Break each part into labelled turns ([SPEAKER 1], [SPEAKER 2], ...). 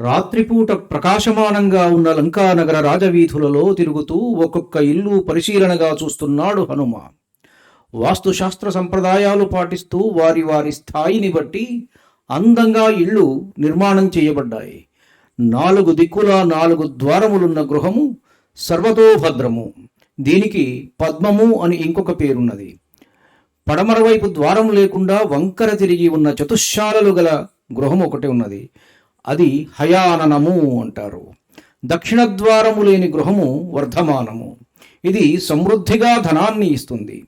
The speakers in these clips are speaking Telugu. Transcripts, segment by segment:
[SPEAKER 1] రాత్రిపూట ప్రకాశమానంగా ఉన్న లంకానగర రాజవీధులలో తిరుగుతూ ఒక్కొక్క ఇల్లు పరిశీలనగా చూస్తున్నాడు హనుమ వాస్తుశాస్త్ర సంప్రదాయాలు పాటిస్తూ వారి వారి స్థాయిని బట్టి అందంగా ఇళ్ళు నిర్మాణం చేయబడ్డాయి. నాలుగు దిక్కుల నాలుగు ద్వారములున్న గృహము సర్వతోభద్రము. దీనికి పద్మము అని ఇంకొక పేరున్నది. పడమర వైపు ద్వారం లేకుండా వంకర తిరిగి ఉన్న చతుశాలలు గల గృహం ఒకటి ఉన్నది. అది హయాననము అంటారు. దక్షిణ ద్వారము లేని గృహము వర్ధమానము. ఇది సమృద్ధిగా ధనాన్ని ఇస్తుంది.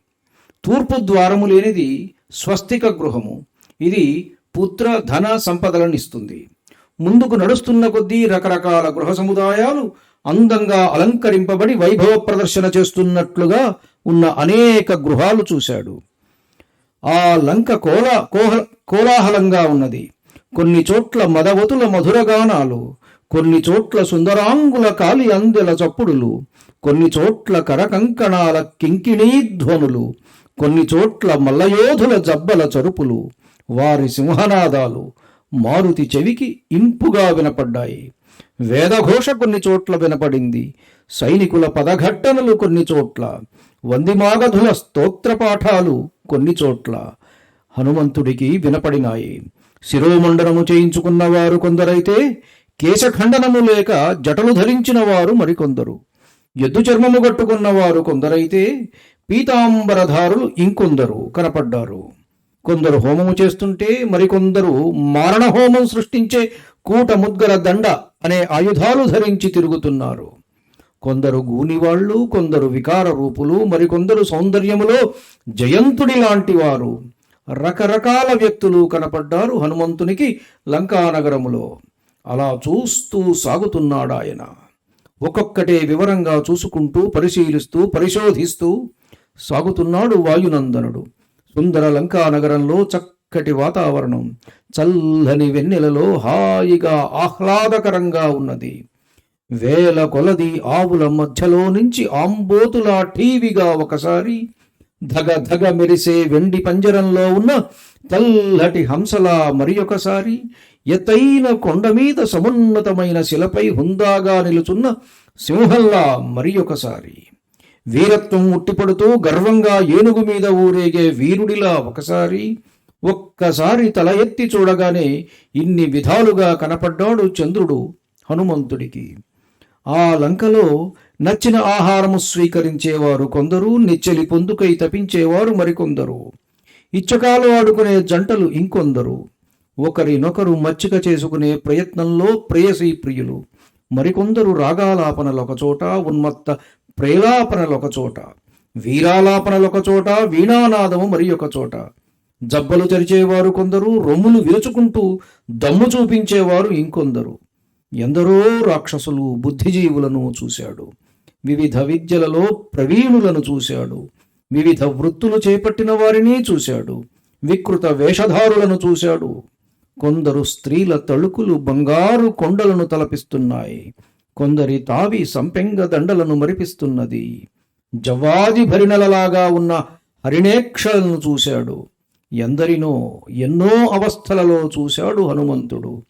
[SPEAKER 1] తూర్పు ద్వారము లేనిది స్వస్తిక గృహము. ఇది పుత్ర ధన సంపదలను ఇస్తుంది. ముందుకు నడుస్తున్న కొద్దీ రకరకాల గృహ సముదాయాలు అందంగా అలంకరింపబడి వైభవ ప్రదర్శన చేస్తున్నట్లుగా ఉన్న అనేక గృహాలు చూశాడు. ఆ లంక కోలా కోహ కోలాహలంగా ఉన్నది. కొన్ని చోట్ల మదవతుల మధురగానాలు కొన్ని చోట్ల సుందరాంగుల కాలి అందెల చప్పుడులు కొన్ని చోట్ల కరకంకణాల కింకిణీ ధ్వనులు కొన్ని చోట్ల మల్లయోధుల జబ్బల చరుపులు వారి సింహనాదాలు మారుతి చెవికి ఇంపుగా వినపడ్డాయి. వేదఘోష కొన్ని చోట్ల వినపడింది. సైనికుల పదఘట్టనలు కొన్ని చోట్ల వందిమాగధుల స్తోత్రపాఠాలు కొన్ని చోట్ల హనుమంతుడికి వినపడినాయి. శిరోమండనము చేయించుకున్న వారు కొందరైతే కేశఖండనము లేక జటలు ధరించిన వారు మరికొందరు. ఎద్దు చర్మము కట్టుకున్న వారు కొందరైతే పీతాంబరధారులు ఇంకొందరు కనపడ్డారు. కొందరు హోమము చేస్తుంటే మరికొందరు మారణ హోమం సృష్టించే కూట ముద్గల దండ అనే ఆయుధాలు ధరించి తిరుగుతున్నారు. కొందరు గూనివాళ్ళు కొందరు వికార రూపులు మరికొందరు సౌందర్యములో జయంతుడి లాంటి వారు. రకరకాల వ్యక్తులు కనపడ్డారు హనుమంతునికి లంకానగరములో అలా చూస్తూ సాగుతున్నాడాయన ఒక్కొక్కటే వివరంగా చూసుకుంటూ పరిశీలిస్తూ పరిశోధిస్తూ సాగుతున్నాడు వాయునందనుడు. సుందర లంకా నగరంలో చక్కటి వాతావరణం. చల్లని వెన్నెలలో హాయిగా ఆహ్లాదకరంగా ఉన్నది. వేల కొలది ఆవుల మధ్యలో నుంచి ఆంబోతులా టీవీగా ఒకసారి ధగ ధగ మెరిసే వెండి పంజరంలో ఉన్న తెల్లటి హంసలా మరి ఒకసారి ఎత్తైన కొండ మీద సమున్నతమైన శిలపై హుందాగా నిలుచున్న సింహల్లా మరి ఒకసారి. వీరత్వం ఉట్టిపడుతూ గర్వంగా ఏనుగు మీద ఊరేగే వీరుడిలా ఒకసారి ఒక్కసారి తల ఎత్తి చూడగానే ఇన్ని విధాలుగా కనపడ్డాడు చంద్రుడు హనుమంతుడికి. ఆ లంకలో నచ్చిన ఆహారము స్వీకరించేవారు కొందరు నిచ్చెలి పొందుకై తపించేవారు మరికొందరు. ఇచ్చకాలు ఆడుకునే జంటలు ఇంకొందరు. ఒకరినొకరు మచ్చిక చేసుకునే ప్రయత్నంలో ప్రేయసీ ప్రియులు. మరికొందరు రాగాలాపనలొకచోట ఉన్మత్త ప్రేలాపనలొకచోట వీరాలాపనలొకచోట వీణానాదము మరి చోట జబ్బలు తెరిచేవారు కొందరు రొమ్ములు విరుచుకుంటూ దమ్ము చూపించేవారు ఇంకొందరు. ఎందరో రాక్షసులు బుద్ధిజీవులను చూశాడు. వివిధ విద్యలలో ప్రవీణులను చూశాడు. వివిధ వృత్తులు చేపట్టిన వారిని చూశాడు. వికృత వేషధారులను చూశాడు. కొందరు స్త్రీల తళుకులు బంగారు కొండలను తలపిస్తున్నాయి. కొందరి తావి సంపెంగ దండలను మరిపిస్తున్నది. జవాది భరిణలలాగా ఉన్న హరిణేక్షలను చూశాడు. ఎందరినో ఎన్నో అవస్థలలో చూశాడు హనుమంతుడు.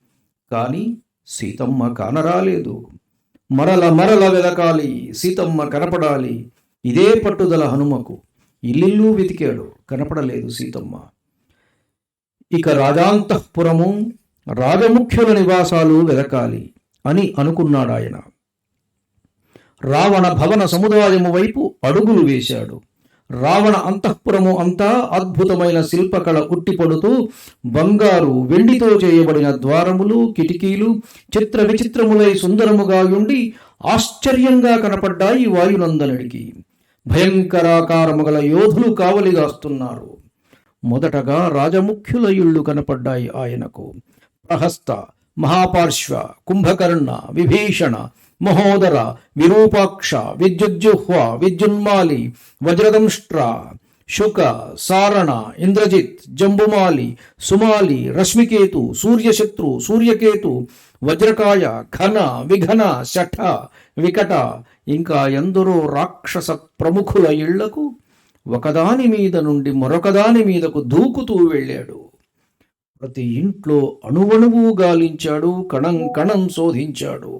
[SPEAKER 1] కానీ సీతమ్మ కానరాలేదు. మరల మరల వెలకాలి సీతమ్మ కనపడాలి. ఇదే పట్టుదల హనుమకు. ఇల్లిల్లు వెతికాడు కనపడలేదు సీతమ్మ. ఇక రాజాంతఃపురము రాజముఖ్యుల నివాసాలు వెదకాలి అని అనుకున్నాడాయన. రావణ భవన సముదాయము వైపు అడుగులు వేశాడు. రావణ అంతఃపురము అంతా అద్భుతమైన శిల్పకళ ఉట్టిపడుతూ బంగారు వెండితో చేయబడిన ద్వారములు కిటికీలు చిత్ర విచిత్రములై సుందరముగా ఉండి ఆశ్చర్యంగా కనపడ్డాయి వాయునందనుడికి. భయంకరాకారము గల యోధులు కావలిగాస్తున్నారు మొదటగా రాజముఖ్యుల ఇళ్ళు కనపడ్డాయి ఆయనకు. ప్రహస్త మహాపార్శ్వ కుంభకర్ణ విభీషణ మహోదర విరూపాక్ష విద్యుజ్జుహ్వ విద్యున్మాలి వజ్రదంష్ట్ర శుక సారణ ఇంద్రజిత్ జంబుమాలి సుమాలి రశ్మికేతు సూర్యశత్రు సూర్యకేతు వజ్రకాయ ఘన విఘన శఠ వికట ఇంకా ఎందరో రాక్షస ప్రముఖుల ఇళ్ళకు ఒకదాని మీద నుండి మరొకదాని మీదకు దూకుతూ వెళ్ళాడు. ప్రతి ఇంట్లో అణువణువు గాలించాడు కణం కణం శోధించాడు.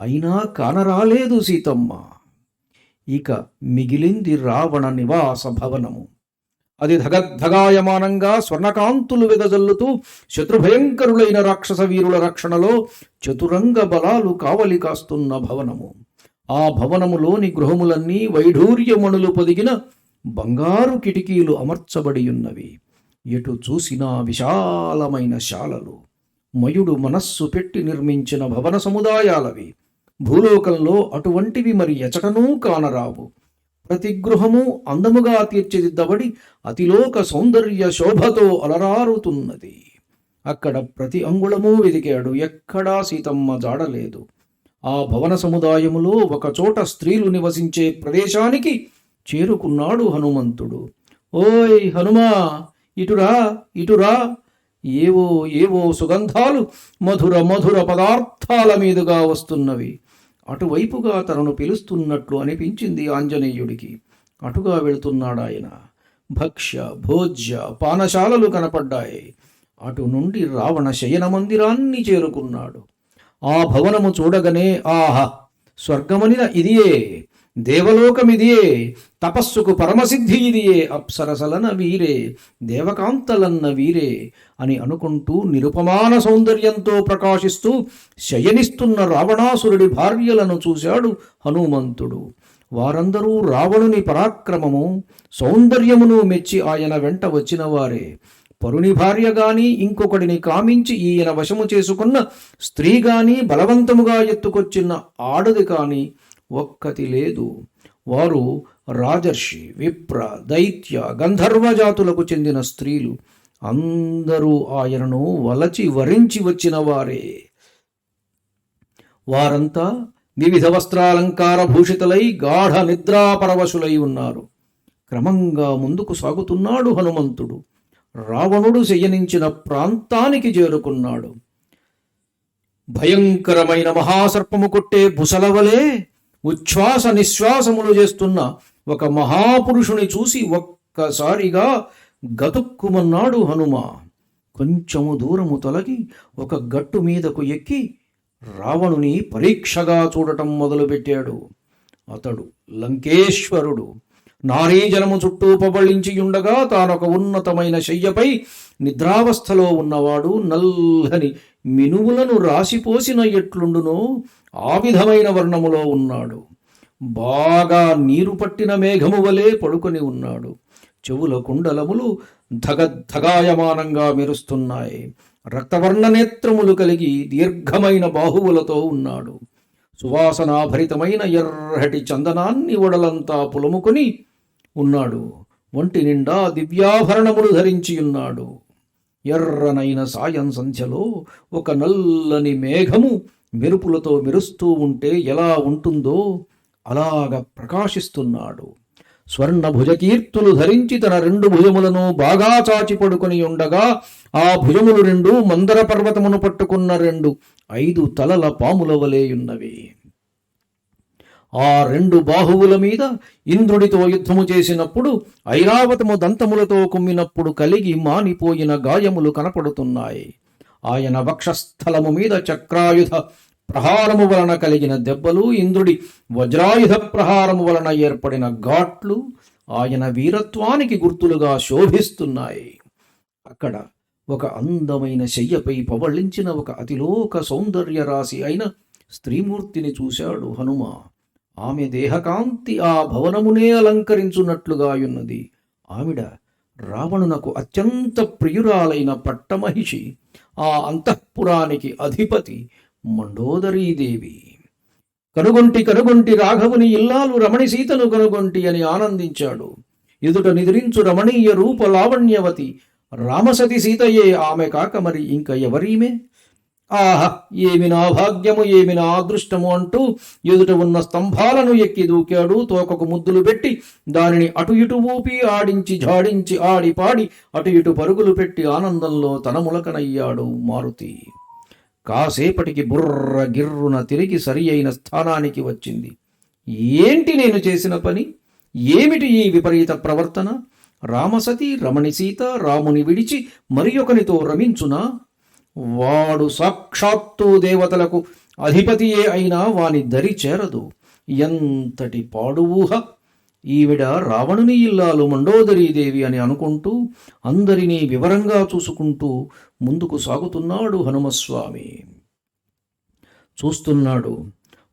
[SPEAKER 1] అయినా కానరాలేదు సీతమ్మ. ఇక మిగిలింది రావణ నివాస భవనము. అది ధగద్ధగాయమానంగా స్వర్ణకాంతులు వెదజల్లుతూ శత్రుభయంకరులైన రాక్షస వీరుల రక్షణలో చతురంగ బలాలు కావలి కాస్తున్న భవనము. ఆ భవనములోని గృహములన్నీ వైఢూర్యమణులు పొదిగిన బంగారు కిటికీలు అమర్చబడి ఉన్నవి ఎటు చూసినా విశాలమైన శాలలు. మయుడు మనస్సు పెట్టి నిర్మించిన భవన సముదాయాలవి. భూలోకంలో అటువంటివి మరి ఎచటనూ కానరావు. ప్రతి గృహము అందముగా తీర్చిదిద్దబడి అతిలోక సౌందర్య శోభతో అలరారుతున్నది. అక్కడ ప్రతి అంగుళము వెదికాడు ఎక్కడా సీతమ్మ జాడలేదు. ఆ భవన సముదాయములో ఒకచోట స్త్రీలు నివసించే ప్రదేశానికి చేరుకున్నాడు హనుమంతుడు. ఓయ్ హనుమా ఇటురా ఇటురా ఏవో ఏవో సుగంధాలు మధుర మధుర పదార్థాల మీదుగా వస్తున్నవి. అటువైపుగా తనను పిలుస్తున్నట్లు అనిపించింది ఆంజనేయుడికి. అటుగా వెళుతున్నాడాయన. భక్ష్య భోజ్య పానశాలలు కనపడ్డాయి. అటు నుండి రావణ శయన మందిరాన్ని చేరుకున్నాడు. ఆ భవనము చూడగనే ఆహా స్వర్గమనిన ఇదియే! దేవలోకమిదియే తపస్సుకు పరమసిద్ధి ఇదియే అప్సరసలన వీరే దేవకాంతలన్న వీరే అని అనుకుంటూ నిరుపమాన సౌందర్యంతో ప్రకాశిస్తూ శయనిస్తున్న రావణాసురుడి భార్యలను చూశాడు హనుమంతుడు. వారందరూ రావణుని పరాక్రమము సౌందర్యమును మెచ్చి ఆయన వెంట వచ్చిన వారే పరుని భార్య గాని ఇంకొకడిని కామించి ఈయన వశము చేసుకున్న స్త్రీ గాని బలవంతముగా ఎత్తుకొచ్చిన ఆడది కాని ఒక్కటి లేదు. వారు రాజర్షి విప్ర దైత్య గంధర్వ జాతులకు చెందిన స్త్రీలు. అందరూ ఆయనను వలచి వరించి వచ్చిన వారే. వారంతా వివిధ వస్త్రాలంకార భూషితులై గాఢ నిద్రాపరవశులై ఉన్నారు. క్రమంగా ముందుకు సాగుతున్నాడు హనుమంతుడు. రావణుడు శయనించిన ప్రాంతానికి చేరుకున్నాడు. భయంకరమైన మహాసర్పము కొట్టే బుసలవలే ఉచ్ఛ్వాస నిశ్వాసములు చేస్తున్న ఒక మహాపురుషుని చూసి ఒక్కసారిగా గతుక్కుమన్నాడు హనుమ కొంచెము దూరము తొలగి ఒక గట్టు మీదకు ఎక్కి రావణుని పరీక్షగా చూడటం మొదలుపెట్టాడు. అతడు లంకేశ్వరుడు. నారీజనము చుట్టూ పబళించి ఉండగా తానొక ఉన్నతమైన శయ్యపై నిద్రావస్థలో ఉన్నవాడు నల్లని మినువులను రాసిపోసిన ఎట్లుండునో? ఆ విధమైన వర్ణములో ఉన్నాడు. బాగా నీరు పట్టిన మేఘము వలె పడుకొని ఉన్నాడు. చెవుల కుండలములు ధగద్ధగాయమానంగా మెరుస్తున్నాయి. రక్తవర్ణ నేత్రములు కలిగి దీర్ఘమైన బాహువులతో ఉన్నాడు. సువాసనాభరితమైన ఎర్రటి చందనాన్ని ఒడలంతా పులుముకొని ఉన్నాడు. ఒంటి నిండా దివ్యాభరణములు ధరించి ఉన్నాడు. ఎర్రనైన సాయం సంధ్యలో ఒక నల్లని మేఘము మెరుపులతో మెరుస్తూ ఉంటే ఎలా ఉంటుందో అలాగ ప్రకాశిస్తున్నాడు. స్వర్ణ భుజకీర్తులు ధరించి తన రెండు భుజములను బాగా చాచి పడుకొని ఉండగా ఆ భుజములు రెండు మందర పర్వతమును పట్టుకున్న రెండు ఐదు తలల పాముల వలేయున్నవి ఆ రెండు బాహువుల మీద ఇంద్రుడితో యుద్ధము చేసినప్పుడు ఐరావతము దంతములతో కుమ్మినప్పుడు కలిగి మానిపోయిన గాయములు కనపడుతున్నాయి. ఆయన వక్షస్థలము మీద చక్రాయుధ ప్రహారము వలన కలిగిన దెబ్బలు ఇంద్రుడి వజ్రాయుధ ప్రహారము వలన ఏర్పడిన ఘాట్లు ఆయన వీరత్వానికి గుర్తులుగా శోభిస్తున్నాయి. అక్కడ ఒక అందమైన శయ్యపై పవళించిన ఒక అతిలోక సౌందర్య రాశి అయిన స్త్రీమూర్తిని చూశాడు హనుమ. ఆమె దేహకాంతి ఆ భవనమునే అలంకరించున్నట్లుగా ఉన్నది. ఆవిడ రావణునకు అత్యంత ప్రియురాలైన పట్టమహిషి ఆ అంతఃపురానికి అధిపతి మండోదరీదేవి. కనుగొంటి కనుగొంటి రాఘవుని ఇల్లాలు రమణి సీతను కనుగొంటి అని ఆనందించాడు. ఎదుట నిద్రించు రమణీయ రూప లావణ్యవతి రామసతి సీతయే ఆమె కాక మరి ఇంక ఎవరీమే? ఆహా ఏమి నా భాగ్యము ఏమి నా అదృష్టము అంటూ ఎదుట ఉన్న స్తంభాలను ఎక్కి దూకాడు. తోకకు ముద్దులు పెట్టి దానిని అటు ఇటు ఊపి ఆడించి జాడించి ఆడి పాడి అటు ఇటు పరుగులు పెట్టి ఆనందంలో తన ములకనయ్యాడు మారుతి. కాసేపటికి బుర్ర గిర్రున తిరిగి సరి అయిన స్థానానికి వచ్చింది. ఏంటి నేను చేసిన పని? ఏమిటి ఈ విపరీత ప్రవర్తన? రామసతి రమణి సీత రాముని విడిచి మరి ఒకనితో రమించునా? వాడు సాక్షాత్తు దేవతలకు అధిపతియే అయినా వాని దరి చేరదు. ఎంతటి పాడు ఊహ! ఈవిడ రావణుని ఇల్లాలు మండోదరీదేవి అని అనుకుంటూ అందరినీ వివరంగా చూసుకుంటూ ముందుకు సాగుతున్నాడు హనుమస్వామి. చూస్తున్నాడు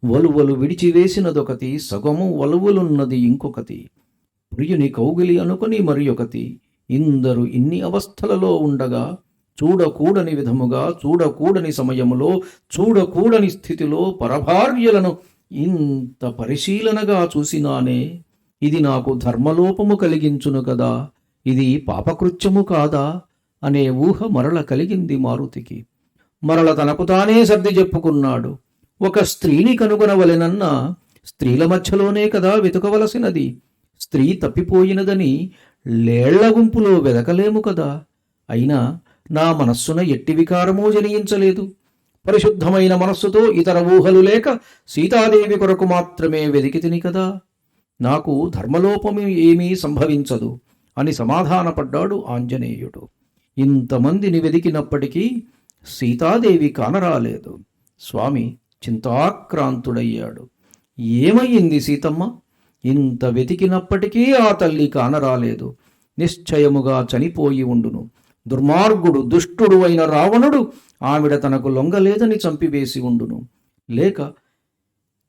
[SPEAKER 1] వలువలు విడిచివేసినదొకటి సగము వలువలున్నది ఇంకొకటి. ప్రియుని కౌగిలి అనుకొని మరి ఒకటి. ఇందరు ఇన్ని అవస్థలలో ఉండగా చూడకూడని విధముగా చూడకూడని సమయములో చూడకూడని స్థితిలో పరభార్యలను ఇంత పరిశీలనగా చూసినానే ఇది నాకు ధర్మలోపము కలిగించును కదా ఇది పాపకృత్యము కాదా అనే ఊహ మరల కలిగింది మారుతికి. మరల తనకు తానే సర్ది చెప్పుకున్నాడు. ఒక స్త్రీని కనుగొనవలెనన్న స్త్రీల మధ్యలోనే కదా వెతుకవలసినది. స్త్రీ తప్పిపోయినదని లేళ్ళ గుంపులో వెదకలేము కదా. అయినా నా మనస్సున ఎట్టి వికారమూ జనించలేదు. పరిశుద్ధమైన మనస్సుతో ఇతర ఊహలు లేక సీతాదేవి కొరకు మాత్రమే వెదికి తిని కదా. నాకు ధర్మలోపము ఏమీ సంభవించదు అని సమాధానపడ్డాడు ఆంజనేయుడు. ఇంతమందిని వెదికినప్పటికీ సీతాదేవి కానరాలేదు. స్వామి చింతాక్రాంతుడయ్యాడు. ఏమయ్యింది సీతమ్మ? ఇంత వెతికినప్పటికీ ఆ తల్లి కానరాలేదు. నిశ్చయముగా చనిపోయి ఉండును. దుర్మార్గుడు దుష్టుడు అయిన రావణుడు ఆవిడ తనకు లొంగలేదని చంపివేసి ఉండును. లేక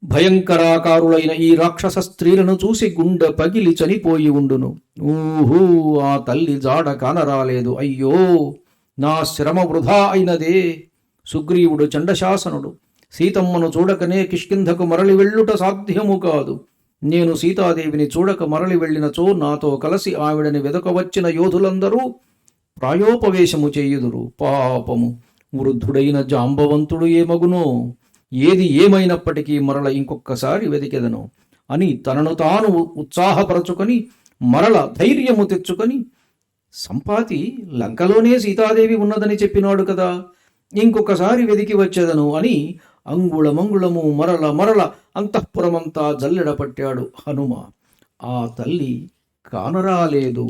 [SPEAKER 1] భయంకరాకారులైన ఈ రాక్షస స్త్రీలను చూసి గుండె పగిలి చనిపోయి ఉండును. ఊహూ ఆ తల్లి జాడ కానరాలేదు. అయ్యో నా శ్రమ వృధా అయినదే. సుగ్రీవుడు చండశాసనుడు. సీతమ్మను చూడకనే కిష్కింధకు మరలి వెళ్ళుట సాధ్యము కాదు. నేను సీతాదేవిని చూడక మరలి వెళ్ళినచో నాతో కలిసి ఆవిడని వెదకవచ్చిన యోధులందరూ ప్రాయోపవేశము చేయుదురు. పాపము వృద్ధుడైన జాంబవంతుడు ఏమగునో? ఏది ఏమైనప్పటికీ మరల ఇంకొక్కసారి వెతికెదను అని తనను తాను ఉత్సాహపరచుకొని మరల ధైర్యము తెచ్చుకొని సంపాతి లంకలోనే సీతాదేవి ఉన్నదని చెప్పినాడు కదా ఇంకొకసారి వెదికి వచ్చేదను అని అంగుళమంగుళము మరల మరల అంతఃపురమంతా జల్లెడ పట్టాడు హనుమ. ఆ తల్లి కానరాలేదు.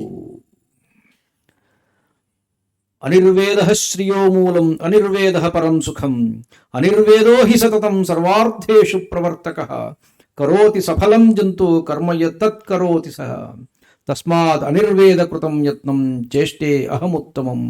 [SPEAKER 1] అనిర్వేద శ్రియో మూలం అనిర్వేద పరం సుఖం అనిర్వేదో హి సతతం సర్వార్థేషు ప్రవర్తక కరోతి సఫలం జంతు కర్మ యత్తత్కరోతి సహ తస్మాత్ అనిర్వేద కృతం యత్నం చేష్టే అహముత్తమం.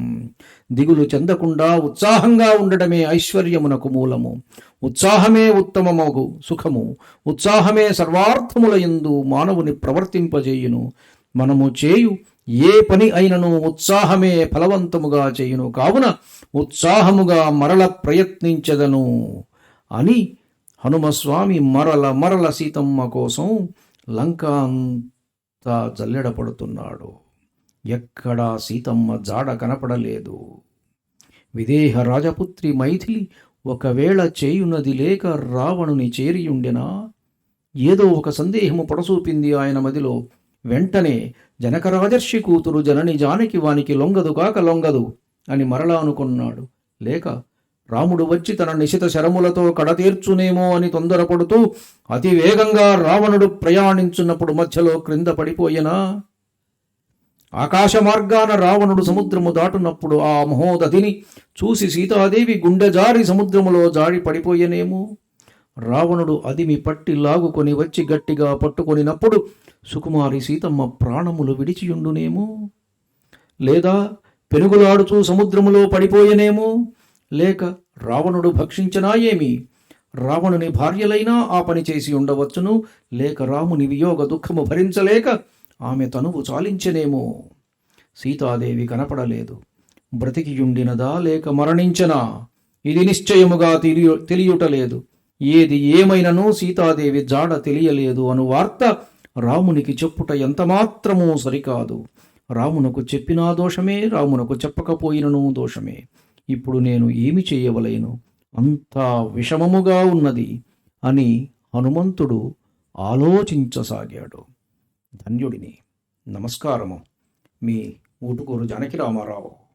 [SPEAKER 1] దిగులు చెందకుండా ఉత్సాహంగా ఉండడమే ఐశ్వర్యమునకు మూలము. ఉత్సాహమే ఉత్తమమగు సుఖము ఉత్సాహమే సర్వార్థముల ఎందు మానవుని ప్రవర్తింపజేయును. మనము చేయు ఏ పని అయినను ఉత్సాహమే ఫలవంతముగా చేయును. కావున ఉత్సాహముగా మరల ప్రయత్నించదను అని హనుమస్వామి మరల మరల సీతమ్మ కోసం లంక అంతా జల్లెడపడుతున్నాడు. ఎక్కడా సీతమ్మ జాడ కనపడలేదు. విదేహ రాజపుత్రి మైథిలి ఒకవేళ చేయునది లేక రావణుని చేరియుండెనా? ఏదో ఒక సందేహము పొడసూపింది ఆయన మదిలో. వెంటనే జనకరాజర్షి కూతురు జనని జానకి వానికి లొంగదు కాక లొంగదు అని మరలా అనుకున్నాడు. లేక రాముడు వచ్చి తన నిశిత శరములతో కడతీర్చునేమో అని తొందరపడుతూ అతి వేగంగా రావణుడు ప్రయాణించున్నప్పుడు మధ్యలో క్రింద పడిపోయెనా. ఆకాశ మార్గాన రావణుడు సముద్రము దాటునప్పుడు ఆ మహోదధిని చూసి సీతాదేవి గుండె జారి సముద్రములో జారి పడిపోయనేమో. రావణుడు అదిమి పట్టి లాగుకొని వచ్చి గట్టిగా పట్టుకొనినప్పుడు సుకుమారి సీతమ్మ ప్రాణములు విడిచియుండునేమో? లేదా పెనుగులాడుతూ సముద్రములో పడిపోయనేమో? లేక రావణుడు భక్షించనా ఏమి రావణుని భార్యలైనా ఆ పని చేసి ఉండవచ్చును లేక రాముని వియోగ దుఃఖము భరించలేక ఆమె తనువు చాలించనేమో? సీతాదేవి కనపడలేదు. బ్రతికియుండినదా లేక మరణించనా? ఇది నిశ్చయముగా తెలియ తెలియుటలేదు. ఏది ఏమైనను సీతాదేవి జాడ తెలియలేదు అను వార్త రామునికి చెప్పుట ఎంతమాత్రమూ సరికాదు. రామునకు చెప్పినా దోషమే రామునకు చెప్పకపోయినను దోషమే. ఇప్పుడు నేను ఏమి చేయవలేను? అంతా విషమముగా ఉన్నది అని హనుమంతుడు ఆలోచించసాగాడు. ధన్యుడిని. నమస్కారము. మీ ఊటుకూరు జానకి రామారావు.